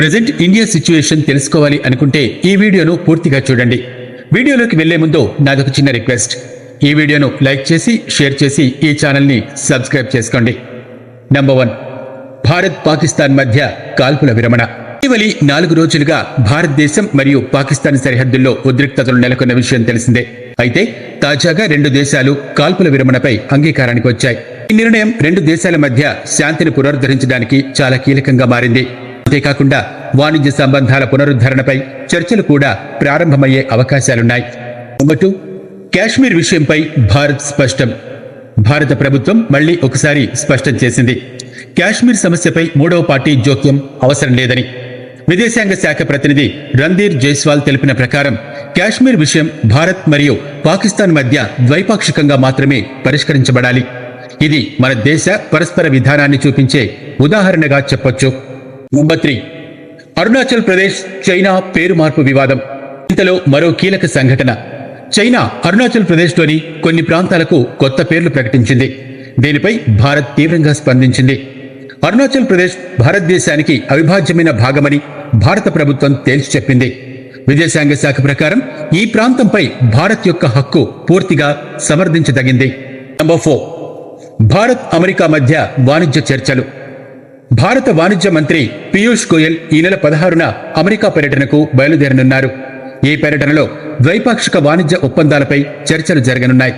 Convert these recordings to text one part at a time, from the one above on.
Present India situation తెలుసుకోవాలి అనుకుంటే ఈ వీడియోను పూర్తిగా చూడండి. వీడియోలోకి వెళ్ళే ముందు నాదొక చిన్న రిక్వెస్ట్ ఈ వీడియోను లైక్ చేసి షేర్ చేసి ఈ ఛానల్ని సబ్స్క్రైబ్ చేసుకోండి. నంబర్ వన్ భారత్ పాకిస్తాన్ మధ్య కాల్పుల విరమణ. ఇటీవలి నాలుగు రోజులుగా భారతదేశం మరియు పాకిస్తాన్ సరిహద్దుల్లో ఉద్రిక్తతలు నెలకొన్న విషయం తెలిసిందే. అయితే తాజాగా రెండు దేశాలు కాల్పుల విరమణపై అంగీకారానికి వచ్చాయి. ఈ నిర్ణయం రెండు దేశాల మధ్య శాంతిని పునరుద్ధరించడానికి చాలా కీలకంగా మారింది. అంతేకాకుండా వాణిజ్య సంబంధాల పునరుద్ధరణపై చర్చలు కూడా ప్రారంభమయ్యే అవకాశాలున్నాయి. నెంబర్ కాశ్మీర్ విషయంపై భారత్ స్పష్టం. భారత ప్రభుత్వం మళ్ళీ ఒకసారి స్పష్టం చేసింది. కాశ్మీర్ సమస్యపై మూడవ పార్టీ జోక్యం అవసరం లేదని. విదేశాంగ శాఖ ప్రతినిధి రణ్ధీర్ జైస్వాల్ తెలిపిన ప్రకారం కాశ్మీర్ విషయం భారత్ మరియు పాకిస్తాన్ మధ్య ద్వైపాక్షికంగా మాత్రమే పరిష్కరించబడాలి. ఇది మన దేశ పరస్పర విధానాన్ని చూపించే ఉదాహరణగా చెప్పొచ్చు. Number three. Arunachal Pradesh China పేరు మార్పు వివాదం. ఇంతలో మరో కీలక సంఘటన. చైనా అరుణాచల్ ప్రదేశ్లోని కొన్ని ప్రాంతాలకు కొత్త పేర్లు ప్రకటించింది. దీనిపై భారత్ తీవ్రంగా స్పందించింది. అరుణాచల్ ప్రదేశ్ భారతదేశానికి అవిభాజ్యమైన భాగమని భారత ప్రభుత్వం తేల్చి చెప్పింది. విదేశాంగ శాఖ ప్రకారం ఈ ప్రాంతంపై భారత్ యొక్క హక్కు పూర్తిగా సమర్థించదగింది. Number four. భారత్ అమెరికా మధ్య వాణిజ్య చర్చలు. భారత వాణిజ్య మంత్రి పీయూష్ గోయల్ ఈ నెల పదహారున అమెరికా పర్యటనకు బయలుదేరనున్నారు. ఈ పర్యటనలో ద్వైపాక్షిక వాణిజ్య ఒప్పందాలపై చర్చలు జరగనున్నాయి.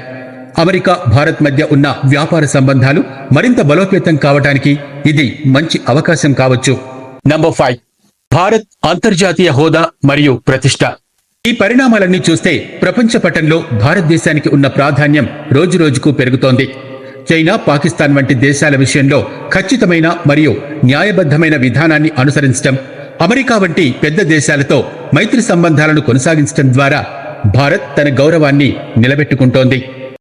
అమెరికా భారత్ మధ్య ఉన్న వ్యాపార సంబంధాలు మరింత బలోపేతం కావటానికి ఇది మంచి అవకాశం కావచ్చు. నంబర్ ఫైవ్ భారత్ అంతర్జాతీయ హోదా మరియు ప్రతిష్ట. ఈ పరిణామాలన్నీ చూస్తే ప్రపంచ పటంలో భారతదేశానికి ఉన్న ప్రాధాన్యం రోజురోజుకు పెరుగుతోంది. చైనా పాకిస్తాన్ వంటి దేశాల విషయంలో ఖచ్చితమైన మరియు న్యాయబద్ధమైన విధానాన్ని అనుసరించడం అమెరికా వంటి పెద్ద దేశాలతో మైత్రి సంబంధాలను కొనసాగించడం ద్వారా భారత్ తన గౌరవాన్ని నిలబెట్టుకుంటోంది.